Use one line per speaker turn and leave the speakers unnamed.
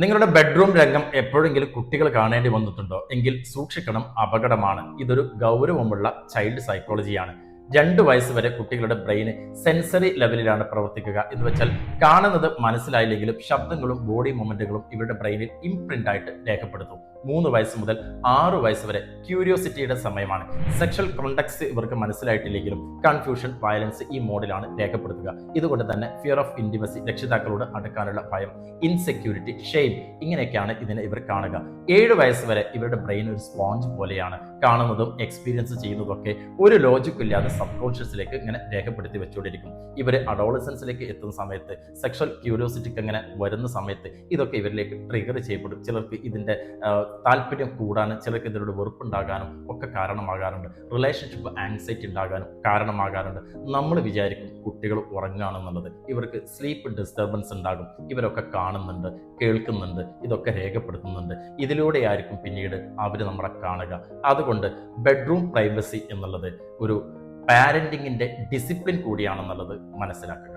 നിങ്ങളുടെ ബെഡ്റൂം രംഗം എപ്പോഴെങ്കിലും കുട്ടികൾ കാണേണ്ടി വന്നിട്ടുണ്ടോ? എങ്കിൽ സൂക്ഷിക്കണം അപകടമാണ്. ഇതൊരു ഗൗരവമുള്ള ചൈൽഡ് സൈക്കോളജിയാണ് രണ്ട് വയസ്സ് വരെ കുട്ടികളുടെ ബ്രെയിന് സെൻസറി ലെവലിലാണ് പ്രവർത്തിക്കുക. എന്ന് വെച്ചാൽ കാണുന്നത് മനസ്സിലായില്ലെങ്കിലും ശബ്ദങ്ങളും ബോഡി മൂവ്മെന്റുകളും ഇവരുടെ ബ്രെയിനിൽ ഇംപ്രിന്റ് ആയിട്ട് രേഖപ്പെടുത്തും. മൂന്ന് വയസ്സ് മുതൽ ആറ് വയസ്സ് വരെ ക്യൂരിയോസിറ്റിയുടെ സമയമാണ്. സെക്ഷൽ കോണ്ടക്സ് ഇവർക്ക് മനസ്സിലായിട്ടില്ലെങ്കിലും കൺഫ്യൂഷൻ വയലൻസ് ഈ മോഡിലാണ് രേഖപ്പെടുത്തുക. ഇതുകൊണ്ട് തന്നെ ഫിയർ ഓഫ് ഇന്റിമസി രക്ഷിതാക്കളോട് അടുക്കാനുള്ള ഭയം ഇൻസെക്യൂരിറ്റി ഷെയിം ഇങ്ങനെയൊക്കെയാണ് ഇതിനെ ഇവർ കാണുക. ഏഴ് വയസ്സ് വരെ ഇവരുടെ ബ്രെയിൻ ഒരു സ്പോഞ്ച് പോലെയാണ്. കാണുന്നതും എക്സ്പീരിയൻസ് ചെയ്യുന്നതൊക്കെ ഒരു ലോജിക്കും ഇല്ലാതെ സബ് കോൺഷ്യസിലേക്ക് ഇങ്ങനെ രേഖപ്പെടുത്തി വെച്ചുകൊണ്ടിരിക്കും. ഇവർ അഡോളസൻസിലേക്ക് എത്തുന്ന സമയത്ത് സെക്ഷൽ ക്യൂരിയോസിറ്റിക്ക് അങ്ങനെ വരുന്ന സമയത്ത് ഇതൊക്കെ ഇവരിലേക്ക് ട്രിഗർ ചെയ്യപ്പെടും. ചിലർക്ക് ഇതിന്റെ താല്പര്യം കൂടാനും ചിലർക്ക് ഇതിനോട് വെറുപ്പുണ്ടാകാനും ഒക്കെ കാരണമാകാറുണ്ട്. റിലേഷൻഷിപ്പ് ആങ്സൈറ്റി ഉണ്ടാകാനും കാരണമാകാറുണ്ട്. നമ്മൾ വിചാരിക്കും കുട്ടികൾ ഉറങ്ങുകയാണെന്നുള്ളത്. ഇവർക്ക് സ്ലീപ്പ് ഡിസ്റ്റർബൻസ് ഉണ്ടാകും. ഇവരൊക്കെ കാണുന്നുണ്ട് കേൾക്കുന്നുണ്ട് ഇതൊക്കെ രേഖപ്പെടുത്തുന്നുണ്ട്. ഇതിലൂടെ ആയിരിക്കും പിന്നീട് അവർ നമ്മളെ കാണുക. അതുകൊണ്ട് ബെഡ്റൂം പ്രൈവസി എന്നുള്ളത് ഒരു പാരന്റിങ്ങിന്റെ ഡിസിപ്ലിൻ കൂടിയാണെന്നുള്ളത് മനസ്സിലാക്കുക.